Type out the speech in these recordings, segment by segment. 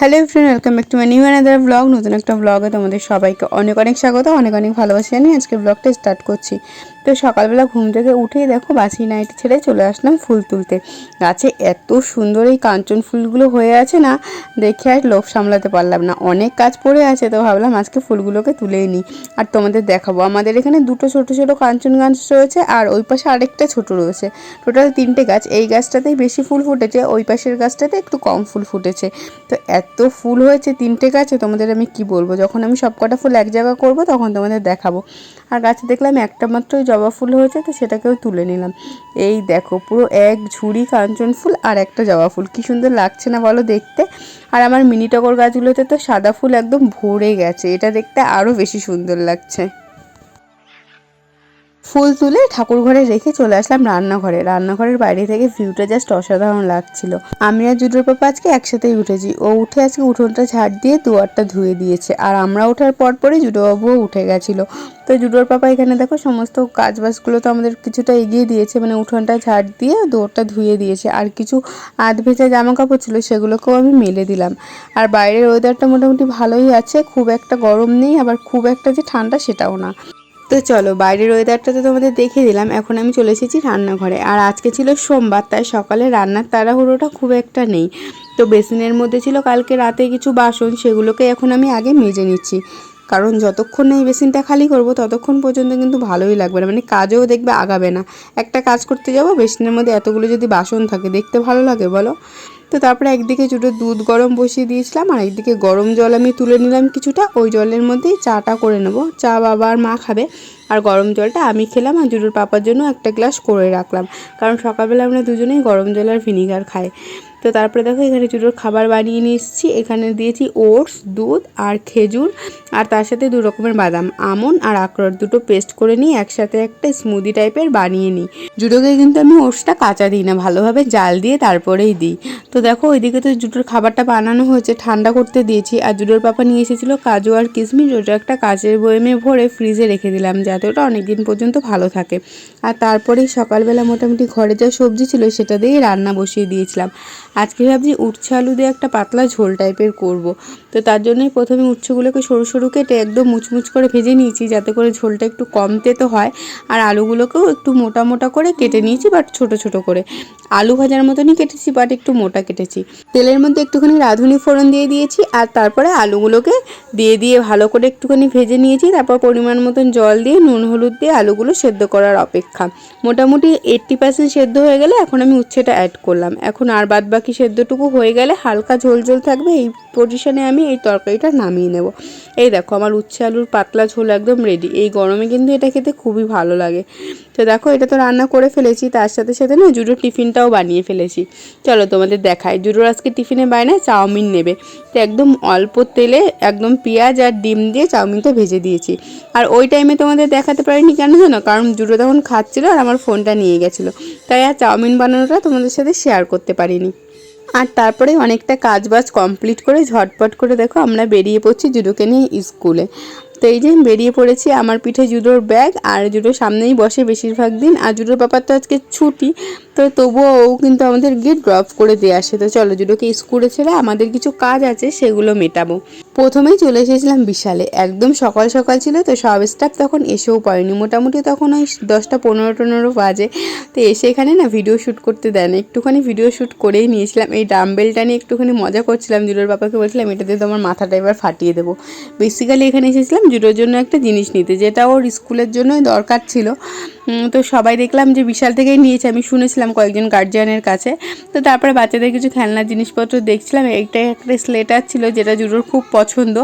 Hello friend welcome back to my new another blog নতুন একটা ব্লগে তোমাদের সবাইকে অনেক অনেক স্বাগত, অনেক অনেক ভালোবাসি আমি আজকে ব্লগটা স্টার্ট করছি। তো সকালবেলা ঘুম থেকে উঠেই দেখো বাসি নাইটি ছেড়ে চলে আসলাম ফুল তুলতে। গাছে এত সুন্দর এই কাঞ্চন ফুলগুলো হয়ে আছে না, দেখে আর লোভ সামলাতে পারলাম না। অনেক কাজ পড়ে আছে তো ভাবলাম আজকে ফুলগুলোকে তুলেই নিই। আর তোমাদের দেখাবো, আমাদের এখানে দুটো ছোট ছোট কাঞ্চন গাছ রয়েছে আর ওই পাশে আরেকটা ছোট রয়েছে। টোটাল তিনটে গাছ, এই গাছটাতেই বেশি ফুল ফুটেছে, ওই পাশের গাছটাতে একটু কম ফুল ফুটেছে। তো এত ফুল হয়েছে তিনটে গাছে, তোমাদের আমি কি বলব? যখন আমি সব কটা ফুল এক জায়গা করব তখন তোমাদের দেখাবো। আর গাছে দেখলাম একটা মাত্রই জবা ফুল হয়েছে, তো সেটাকেও তুলে নিলাম। এই দেখো, পুরো এক ঝুড়ি কাঞ্চন ফুল আর একটা জবা ফুল। কি সুন্দর লাগছে না বলো দেখতে? আর আমার মিনি টগর গাছগুলোতে তো সাদা ফুল একদম ভরে গেছে। এটা দেখতে আরও বেশি সুন্দর লাগছে। ফুল তুলে ঠাকুর ঘরে রেখে চলে আসলাম রান্নাঘরে। রান্নাঘরের বাইরে থেকে ভিউটা জাস্ট অসাধারণ লাগছিল। আমি আর জুডোর পাপা আজকে একসাথেই উঠেছি। ও উঠে আজকে উঠোনটা ঝাড় দিয়ে দুয়ারটা ধুয়ে দিয়েছে। আর আমরা ওঠার পর পরই জুডোবাবুও উঠে গেছিল। তো জুডোর পাপা এখানে দেখো, সমস্ত কাজ বাজগুলো তো আমাদের কিছুটা এগিয়ে দিয়েছে। মানে উঠোনটা ঝাড় দিয়ে দৌড়টা ধুয়ে দিয়েছে। আর কিছু আধ ভেজা জামা কাপড় ছিল, সেগুলোকেও আমি মেলে দিলাম। আর বাইরের ওয়েদারটা মোটামুটি ভালোই আছে। খুব একটা গরম নেই, আবার খুব একটা যে ঠান্ডা সেটাও না। তো চলো, বাইরের ওয়েদারটা তো তোমাদের দেখিয়ে দিলাম। এখন আমি চলে এসেছি রান্নাঘরে। আর আজকে ছিল সোমবার, তাই সকালে রান্নার তাড়াহুড়োটা খুব একটা নেই। তো বেসিনের মধ্যে ছিল কালকে রাতে কিছু বাসন, সেগুলোকে এখন আমি আগে মেজে নিচ্ছি। কারণ যতক্ষণ না এই বেসিনটা খালি করব, ততক্ষণ পর্যন্ত কিন্তু ভালোই লাগবে না। মানে কাজেও দেখবে আগাবে না। একটা কাজ করতে যাব, বেসিনের মধ্যে এতগুলো যদি বাসন থাকে, দেখতে ভালো লাগে, বলো? তো তারপরে একদিকে চুটো দুধ গরম বসিয়ে দিয়েছিলাম, আর একদিকে গরম জল আমি তুলে নিলাম কিছুটা। ওই জলের মধ্যেই চাটা করে নেব। চা বাবা আর মা খাবে, আর গরম জলটা আমি খেলাম আর জুডোর পাপার জন্য একটা গ্লাস করে রাখলাম। কারণ সকালবেলা আমরা দুজনেই গরম জল আর ভিনিগার খাই। তো তারপরে দেখো এখানে চুটোর খাবার বানিয়ে নিয়ে এসেছি। এখানে দিয়েছি ওটস, দুধ আর খেজুর আর তার সাথে দু রকমের বাদাম, আমন আর আখরোট। দুটো পেস্ট করে নিই একসাথে একটা স্মুদি টাইপের বানিয়ে নিই। জুটোকে কিন্তু আমি ওটসটা কাঁচা দিই না, ভালোভাবে জাল দিয়ে তারপরেই দিই। তো দেখো ওইদিকে তো জুটোর খাবারটা বানানো হয়েছে, ঠান্ডা করতে দিয়েছি আর জুটোর পাপা নিয়ে এসেছিল কাজু আর কিশমিশ। ওটা একটা কাচের বয়েমে ভরে ফ্রিজে রেখে দিলাম যাতে ওটা অনেক দিন পর্যন্ত ভালো থাকে। আর তারপরেই সকালবেলা মোটামুটি ঘরে যা সবজি ছিল সেটা দিয়েই রান্না বসিয়ে দিয়েছিলাম। আজকে ভাবছি উচ্ছে আলু দিয়ে একটা পাতলা ঝোল টাইপের করব। তো তার জন্যই প্রথমে উচ্ছেগুলোকে সরু সরু কেটে একদম মুচমুচ করে ভেজে নিয়েছি, যাতে করে ঝোলটা একটু কম তেতো হয়। আর আলুগুলোকেও একটু মোটা মোটা করে কেটে নিয়েছি বাট ছোট ছোট করে। আলু ভাজার মতনই কেটেছি বাট একটু মোটা কেটেছি। তেলের মধ্যে একটুখানি রাঁধুনি ফোড়ন দিয়ে দিয়েছি, আর তারপরে আলুগুলোকে দিয়ে দিয়ে ভালো করে একটুখানি ভেজে নিয়েছি। তারপর পরিমাণ মতন জল দিয়ে, নুন হলুদ দিয়ে আলুগুলো সেদ্ধ করার অপেক্ষা। মোটামুটি এইট্টি পার্সেন্ট সেদ্ধ হয়ে গেলে এখন আমি উচ্ছেটা অ্যাড করলাম। এখন আর বাদ বাকি সেদ্ধটুকু হয়ে গেলে হালকা ঝোল ঝোল থাকবে, এই পজিশনে আমি এই তরকারিটা নামিয়ে নেব। এই দেখো আমার উচ্ছে আলুর পাতলা ঝোল একদম রেডি এই গরমে কিন্তু এটা খেতে খুবই ভালো লাগে। তো দেখো এটা তো রান্না করে ফেলেছি, তার সাথে সাথে না জুডোর টিফিনটাও বানিয়ে ফেলেছি। চলো তোমাদের দেখাই। জুডোর আজকে টিফিনে বায়নায় চাউমিন নেবে। তো একদম অল্প তেলে একদম পেঁয়াজ আর ডিম দিয়ে চাউমিনটা ভেজে দিয়েছি। আর ওই টাইমে তোমাদের দেখাতে পারিনি কেন জানো? কারণ জুডো তখন খাচ্ছিলো আর আমার ফোনটা নিয়ে গেছিল। তাই আর চাউমিন বানানোটা তোমাদের সাথে শেয়ার করতে পারিনি। আর তারপরে অনেকটা কাজ বাজ কমপ্লিট করে ঝটপট করে দেখো আমরা বেরিয়ে পড়ছি জুডুকে নিয়ে স্কুলে। তো এই যে বেরিয়ে পড়েছি আমার পিঠে জুডোর ব্যাগ আর জুডোর সামনেই বসে বেশিরভাগ দিন। আর জুডোর ব্যাপার তো আজকে ছুটি, তো তবুও ও কিন্তু আমাদের গিয়ে ড্রপ করে দিয়ে আসে। তো চলো জুডোকে স্কুলে ছেড়ে আমাদের কিছু কাজ আছে, সেগুলো মেটাবো। প্রথমেই চলে এসেছিলাম বিশালে। একদম সকাল সকাল ছিল, তো সব স্টাফ তখন এসেও পড়েনি। মোটামুটি তখন ওই দশটা পনেরো টনেরো বাজে। তো এসে এখানে না ভিডিও শ্যুট করতে দেয় না। একটুখানি ভিডিও শ্যুট করেই নিয়েছিলাম। এই ডাম্বেলটা নিয়ে একটুখানি মজা করছিলাম। জুডোর বাবাকে বলছিলাম এটা দিয়ে তোমার মাথাটা এবার ফাটিয়ে দেবো। বেসিক্যালি এখানে এসেছিলাম জুডোর জন্য একটা জিনিস নিতে যেটা ওর স্কুলের জন্যই দরকার ছিল। তো সবাই দেখলাম যে বিশাল থেকেই নিয়েছে। আমি শুনেছিলাম কয়েকজন গার্জিয়ানের কাছে। তো তারপরে বাচ্চাদের কিছু খেলনার জিনিসপত্র দেখছিলাম। এইটাই একটা স্লেটার ছিল যেটা জুডোর খুব পছন্দ।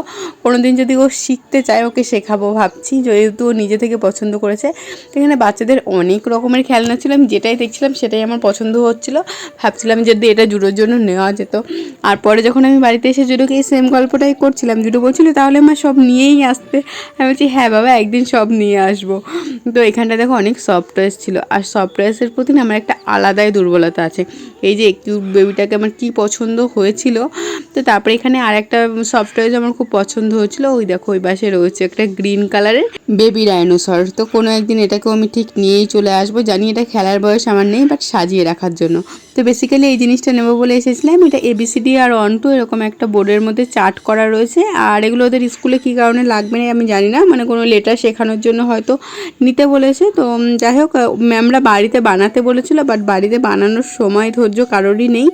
কোনো দিন যদি ও শিখতে চায়, ওকে শেখাবো ভাবছি, যেহেতু ও নিজে থেকে পছন্দ করেছে। এখানে বাচ্চাদের অনেক রকমের খেলনা ছিল। আমি যেটাই দেখছিলাম, সেটাই আমার পছন্দ হচ্ছিল। ভাবছিলাম যদি এটা জুডোর জন্য নেওয়া যেত। আর পরে যখন আমি বাড়িতে এসে জুডোকে এই সেম গল্পটাই করছিলাম, জুডো বলছিল, তাহলে আমার সব নিয়েই আসতে। আমি বলছি হ্যাঁ বাবা, একদিন সব নিয়ে আসব। তো এখানটা দেখো অনেক অনেক সফটওয়্যার ছিল। আর সফটওয়্যার্সের প্রতি না আমার একটা আলাদাই দুর্বলতা আছে। এই যে কিউট বেবিটাকে আমার কি পছন্দ হয়েছিল, তো তারপরে এখানে আর একটা সফটওয়্যার আমার খুব পছন্দ হয়েছিল। ওই দেখো, ওই পাশে রয়েছে একটা গ্রিন কালারের বেবি ডাইনোসর তো কোনো একদিন এটাকেও আমি ঠিক নিয়েই চলে আসব। জানি এটা খেলার বয়স আমার নেই বাট সাজিয়ে রাখার জন্য। তো বেসিক্যালি এই জিনিসটা নেব বলে এসেছিলাম। এটা এবিসিডি আর অন টু এরকম একটা বোর্ডের মধ্যে চার্ট করা রয়েছে। আর এগুলো ওদের স্কুলে কী কারণে লাগবে না আমি জানি না। মানে কোনো লেটার শেখানোর জন্য হয়তো নিতে বলেছে। তো যাই হোক ম্যামরা বাড়িতে বানাতে বলেছিল বাট বাড়িতে বানানোর সময় ধৈর্য কারোরই নেই।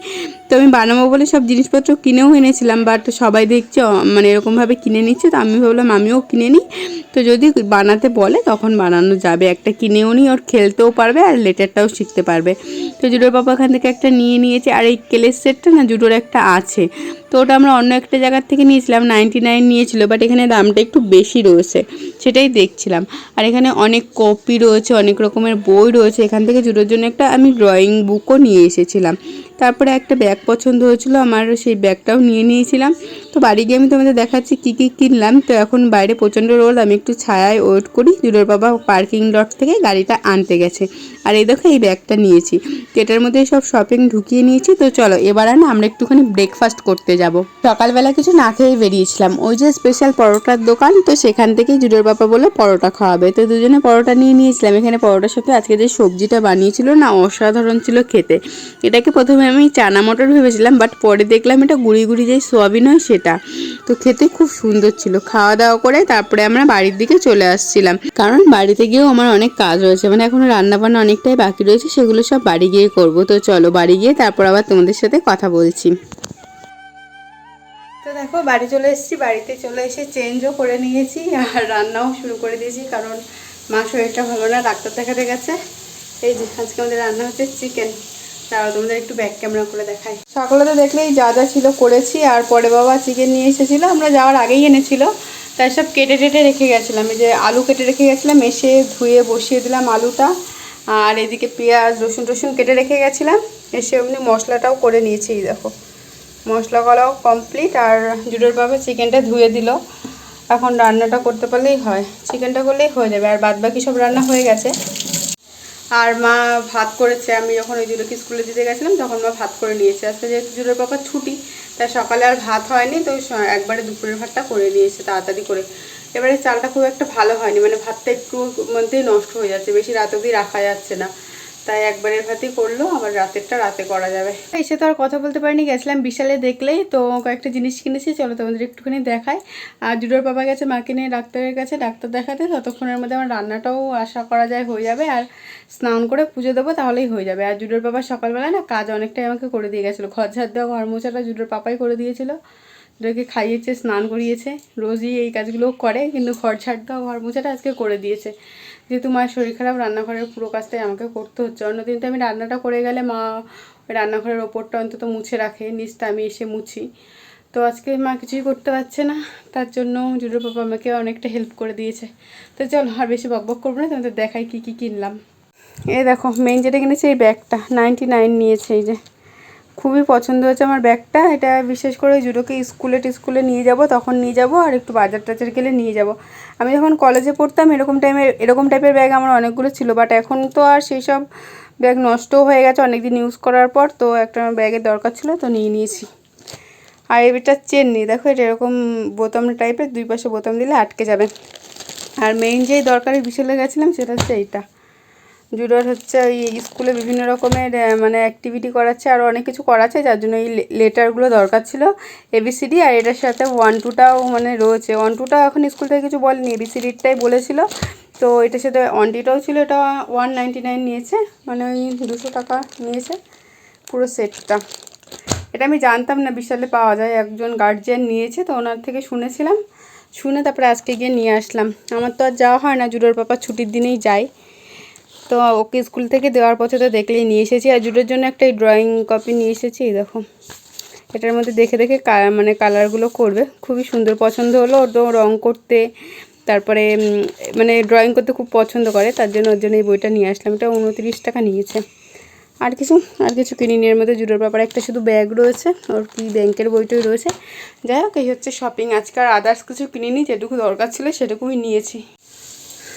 তো আমি বানাবো বলে সব জিনিসপত্র কিনেও এনেছিলাম বাট সবাই দেখছে মানে এরকমভাবে কিনে নিচ্ছে, তো আমি ভাবলাম আমিও কিনে নিই। তো যদি বানাতে বলে, তখন বানানো যাবে। একটা কিনেও নিই, ওর খেলতেও পারবে আর লেটারটাও শিখতে পারবে। তো জুডোর বাবা এখান থেকে একটা নিয়ে নিয়েছে, আর এই কেলের সেটটা না জুডোর একটা আছে। তো ওটা আমরা অন্য একটা জায়গার থেকে নিয়েছিলাম নাইনটি নাইন নিয়েছিল বাট এখানে দামটা একটু বেশি রয়েছে, সেটাই দেখছিলাম। আর এখানে অনেক কপি রয়েছে, অনেক রকমের বই রয়েছে, এখান থেকে জুডোর জন্য একটা আমি ড্রয়িং বুকও নিয়ে এসেছিলাম। তারপরে একটা ব্যাগ পছন্দ হয়েছিল, আমার সেই ব্যাগটাও নিয়ে নিয়েছিলাম। তো বাড়ি গিয়ে আমি তোমাদের দেখাচ্ছি কী কী কিনলাম। তো এখন বাইরে প্রচণ্ড রোদ, আমি একটু ছায়ায় ওয়েট করি। জুডোর বাবা পার্কিং লট থেকে গাড়িটা আনতে গেছে। আর এই দেখো, এই ব্যাগটা নিয়েছি। তো এটার মধ্যে সব শপিং ঢুকিয়ে নিয়েছি। তো চলো, এবার না, আমরা একটুখানি ব্রেকফাস্ট করতে যাব। সকালবেলা কিছু না খেয়ে বেরিয়েছিলাম। ওই যে স্পেশাল পরোটার দোকান, তো সেখান থেকেই জুডোর বাবা বলে পরোটা খাওয়াবে। তো দুজনে পরোটা নিয়ে নিয়েছিলাম। এখানে পরোটার সাথে আজকে যে সবজিটা বানিয়েছিল না, অসাধারণ ছিল খেতে। এটাকে প্রথমে আমি চানা মটর ভেবেছিলাম বাট পরে দেখলাম এটা গুড়ি গুড়ি যে সোয়াবিন হয় সেটা। তো খেতে খুব সুন্দর ছিল। খাওয়া দাওয়া করে তারপরে আমরা বাড়ির দিকে চলে আসছিলাম। কারণ বাড়িতে গিয়েও আমার অনেক কাজ রয়েছে মানে এখনও রান্না বান্না অনেকটাই বাকি রয়েছে, সেগুলো সব বাড়ি গিয়ে করব। তো চলো বাড়ি গিয়ে তারপর আবার তোমাদের সাথে কথা বলছি। তো দেখো, বাড়ি চলে এসেছি, বাড়িতে চলে এসে চেঞ্জও করে নিয়েছি, আর রান্নাও শুরু করে দিয়েছি, কারণ মা শরীরটা ভালো না, ডাক্তার দেখাতে গেছে। এই যে, আজকে আমাদের রান্না হচ্ছে চিকেন তাও তোমাদের একটু ব্যাক ক্যামেরা করে দেখাই। সকালে তো দেখলেই যা যা ছিল করেছি, আর পরে বাবা চিকেন নিয়ে এসেছিল, আমরা যাওয়ার আগেই এনেছিল। তাই সব কেটে টেটে রেখে গেছিলাম, এই যে আলু কেটে রেখে গেছিলাম, এসে ধুয়ে বসিয়ে দিলাম আলুটা। আর এদিকে পেঁয়াজ, রসুন টসুন কেটে রেখে গেছিলাম, এসে এমনি মশলাটাও করে নিয়েছি দেখো। মশলা করাও কমপ্লিট আর জুডোর বাবা চিকেনটা ধুয়ে দিল। এখন রান্নাটা করতে পারলেই হয় চিকেনটা করলেই হয়ে যাবে, আর বাদ বাকি সব রান্না হয়ে গেছে। আর মা ভাত করেছে, আমি যখন ওই জুলোকে স্কুলে দিতে গেছিলাম, তখন মা ভাত করে নিয়েছে। আজকে যেহেতু জুডোর বাবার ছুটি, তাই সকালে আর ভাত হয়নি, তো একবারে দুপুরের ভাতটা করে নিয়েছে, তাড়াতাড়ি করে। এবারে চালটা খুব একটা ভালো হয়নি মানে ভাতটা একটু মধ্যেই নষ্ট হয়ে যাচ্ছে, বেশি রাত অবধি রাখা যাচ্ছে না। তাই একবারের ভাতই করল, আবার রাতেরটা রাতে করা যাবে। এসে তো আর কথা বলতে পারিনি, গেছিলাম বিশালে দেখলেই, তো কয়েকটা জিনিস কিনেছি, চলো তোমাদের একটুখানি দেখায় আর জুডোর বাবা গেছে মাকে নিয়ে ডাক্তারের কাছে, ডাক্তার দেখাতে, ততক্ষণের মধ্যে আমার রান্নাটাও আশা করা যায় হয়ে যাবে, আর স্নান করে পুজো দেবো তাহলেই হয়ে যাবে। আর জুডোর বাবা সকালবেলা না কাজ অনেকটাই আমাকে করে দিয়ে গেছিল, ঘর ঝাড় দেওয়া, ঘর মোছাটা জুডোর পাপাই করে দিয়েছিল। জুডোকে খাইয়েছে, স্নান করিয়েছে, রোজই এই কাজগুলো করে, কিন্তু ঘর ঝাড় দেওয়া, ঘর মোছাটা আজকে করে দিয়েছে। যেহেতু মায়ের শরীর খারাপ, রান্নাঘরের পুরো কাজটাই আমাকে করতে হচ্ছে। অন্যদিন তো আমি রান্নাটা করে গেলে মা রান্নাঘরের ওপরটা অন্তত মুছে রাখে, নিচটা আমি এসে মুছি। তো আজকে মা কিছুই করতে পারছে না, তার জন্য জুডোর পাপা আমাকে অনেকটা হেল্প করে দিয়েছে। তো চল আর বেশি বকবক করব না, তোমাদের দেখাই কী কী কিনলাম। এই দেখো মেন যেটা কিনেছে এই ব্যাগটা নাইনটি নাইন নিয়েছে এই যে। খুবই পছন্দ হয়েছে আমার ব্যাগটা। এটা বিশেষ করে জুডোকে স্কুলে টিস্কুলে নিয়ে যাব, তখন নিয়ে যাব আর একটু বাজার টাজার গেলে নিয়ে যাব। আমি যখন কলেজে পড়তাম এরকম টাইমের এরকম টাইপের ব্যাগ আমার অনেকগুলো ছিল বাট এখন তো আর সেই সব ব্যাগ নষ্টও হয়ে গেছে অনেক দিন ইউজ করার পর, তো একটা ব্যাগের দরকার ছিল, তো নিয়ে নিয়েছি। আর এটা চেন নেই, দেখো এটা এরকম বোতাম টাইপের দুই পাশে বোতাম দিলে আটকে যাবে। আর মেইন যেই দরকারি বিশালে গেছিলাম, সেটা হচ্ছে এইটা। জুডোর হচ্ছে ওই স্কুলে বিভিন্ন রকমের মানে অ্যাক্টিভিটি করাচ্ছে আর অনেক কিছু করাচ্ছে, যার জন্য এই লেটারগুলো দরকার ছিল এবিসিডি আর এটার সাথে ওয়ান টুটাও মানে রয়েছে। ওয়ান টুটা এখন স্কুল থেকে কিছু বলেনি এবিসিডিটাই বলেছিল। তো এটার সাথে ওয়ান টিটাও ছিল, এটা ওয়ান নাইন নিয়েছে মানে ওই দুশো টাকা নিয়েছে পুরো সেটটা এটা আমি জানতাম না, বিশালে পাওয়া যায়, একজন গার্জিয়ান নিয়েছে, তো ওনার থেকে শুনেছিলাম। শুনে তারপরে আজকে গিয়ে নিয়ে আসলাম। আমার তো আর যাওয়া হয় না, জুডোর পাপা ছুটির দিনেই যাই তো ওকে স্কুল থেকে দেওয়ার পথে তো দেখলেই নিয়ে এসেছি। আর জুডোর জন্য একটা ড্রয়িং কপি নিয়ে এসেছি, এই দেখো। এটার মধ্যে দেখে দেখে মানে কালারগুলো করবে। খুবই সুন্দর পছন্দ হলো ওর তো রং করতে। তারপরে মানে ড্রয়িং করতে খুব পছন্দ করে, তার জন্য ওর জন্য এই বইটা নিয়ে আসলাম। এটা উনত্রিশ টাকা নিয়েছে। আর কিছু আর কিছু কিনিনি এর মধ্যে জুডোর ব্যাপারে একটা শুধু ব্যাগ রয়েছে। ওর কি ব্যাংকের বইটাই রয়েছে। যাই হোক, এই হচ্ছে শপিং আজকে আর আদার্স কিছু কিনিনি, যেটুকু দরকার ছিল সেটুকুই নিয়েছি।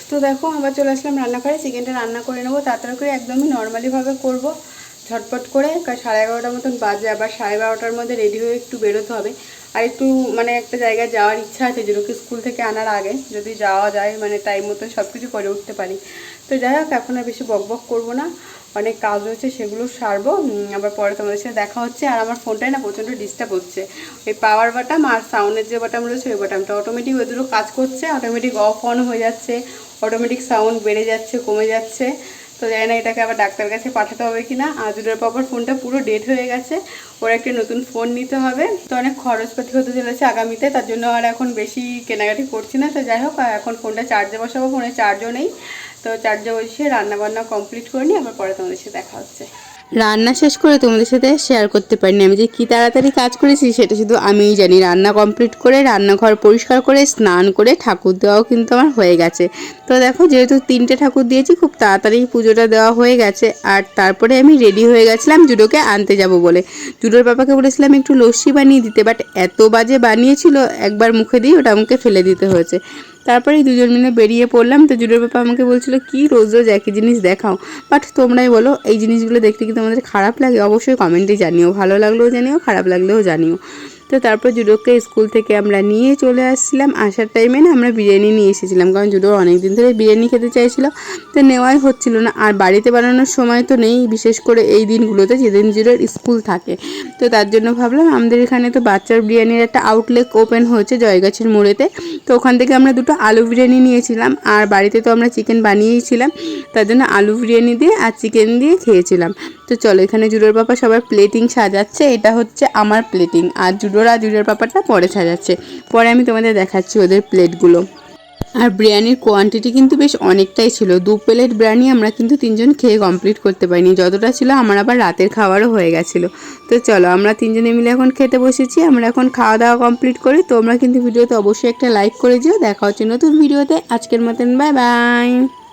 তো দেখো আবার চলে আসলাম রান্নাঘরে, চিকেনটা রান্না করে নেব, তাড়াতাড়ি করে একদমই নর্মালিভাবে করব। ঝটপট করে, কারণ সাড়ে এগারোটার মতন বাজে, আবার সাড়ে বারোটার মধ্যে রেডি হয়ে একটু বেরোতে হবে। আর একটু মানে একটা জায়গায় যাওয়ার ইচ্ছা আছে, যেরকম স্কুল থেকে আনার আগে। যদি যাওয়া যায় মানে টাইম মতন সব কিছু করে উঠতে পারি। তো যাই হোক, এখন আর বেশি বক বক করব না। অনেক কাজ রয়েছে, সেগুলো সারবো। আবার পরে তোমাদের সাথে দেখা হচ্ছে। আর আমার ফোনটাই না প্রচণ্ড ডিস্টার্ব হচ্ছে। ওই পাওয়ার বাটাম আর সাউন্ডের যে বাটাম রয়েছে, ওই বাটামটা অটোমেটিক ওই দুটো কাজ করছে অটোমেটিক অফ অন হয়ে যাচ্ছে। অটোমেটিক সাউন্ড বেড়ে যাচ্ছে, কমে যাচ্ছে। তো জানি না এটাকে আবার ডাক্তার কাছে পাঠাতে হবে কি না দুটোর পাপার ফোনটা পুরো ডেট হয়ে গেছে। ওর একটা নতুন ফোন নিতে হবে। তো অনেক খরচপাতি হতে চলেছে আগামীতে, তার জন্য আর এখন বেশি কেনাকাটি করছি না। তো যাই হোক এখন ফোনটা চার্জে বসাবো ফোনে চার্জও নেই। তো চার্জে রান্না বান্না কমপ্লিট করে নিই আবার পরে তোমাদের সাথে দেখা হচ্ছে। রান্না শেষ করে তোমাদের সাথে শেয়ার করতে পারিনি। আমি যে কী তাড়াতাড়ি কাজ করেছি সেটা শুধু আমিই জানি। রান্না কমপ্লিট করে, রান্নাঘর পরিষ্কার করে, স্নান করে ঠাকুর দেওয়াও কিন্তু আমার হয়ে গেছে। তো দেখো, যেহেতু তিনটে ঠাকুর দিয়েছি, খুব তাড়াতাড়ি পুজোটা দেওয়া হয়ে গেছে। আর তারপরে আমি রেডি হয়ে গেছিলাম জুডোকে আনতে যাব বলে। জুডোর বাবাকে বলেছিলাম একটু লস্যি বানিয়ে দিতে বাট এত বাজে বানিয়েছিল, একবার মুখে দিয়ে ওটা আমাকে ফেলে দিতে হয়েছে। তারপরে দুজন মিলে বেরিয়ে পড়লাম। তো জুডোর বাবা আমাকে বলছিল, কি রোজ রোজ একই জিনিস দেখাও? বাট তোমরাই বলো, এই জিনিসগুলো দেখতে কি তোমাদের খারাপ লাগে? অবশ্যই কমেন্টে জানিও। ভালো লাগলেও জানিও, খারাপ লাগলেও জানিও। তো তারপর জুডোকে স্কুল থেকে আমরা নিয়ে চলে আসছিলাম। আসার টাইমে না আমরা বিরিয়ানি নিয়ে এসেছিলাম, কারণ জুডো অনেক দিন ধরে বিরিয়ানি খেতে চাইছিল। তো নেওয়াই হচ্ছিল না, আর বাড়িতে বানানোর সময় তো নেই, বিশেষ করে এই দিনগুলোতে যেদিন জুডোর স্কুল থাকে। তো তার জন্য ভাবলাম, আমাদের এখানে তো বাচ্চার বিরিয়ানির একটা আউটলেট ওপেন হয়েছে জয়গাছের মোড়েতে। তো ওখান থেকে আমরা দুটো আলু বিরিয়ানি নিয়েছিলাম, আর বাড়িতে তো আমরা চিকেন বানিয়েইছিলাম তার জন্য আলু বিরিয়ানি দিয়ে আর চিকেন দিয়ে খেয়েছিলাম। তো চলো এখানে জুডোর পাপা সবার প্লেটিং সাজাচ্ছে, এটা হচ্ছে আমার প্লেটিং আর জুডোর আর দুটোর পাপাটা পরে সাজাচ্ছে। পরে আমি তোমাদের দেখাচ্ছি ওদের প্লেটগুলো। আর বিরিয়ানির কোয়ান্টিটি কিন্তু বেশ অনেকটাই ছিল। দু প্লেট বিরিয়ানি আমরা কিন্তু তিনজন খেয়ে কমপ্লিট করতে পারিনি। যতটা ছিল আমার আবার রাতের খাবারও হয়ে গেছিল। তো চলো, আমরা তিনজনে মিলে এখন খেতে বসেছি। আমরা এখন খাওয়া দাওয়া কমপ্লিট করি। তোমরা কিন্তু ভিডিওতে অবশ্যই একটা লাইক করে দিও। দেখা হচ্ছে নতুন ভিডিওতে। আজকের মতন বাই বাই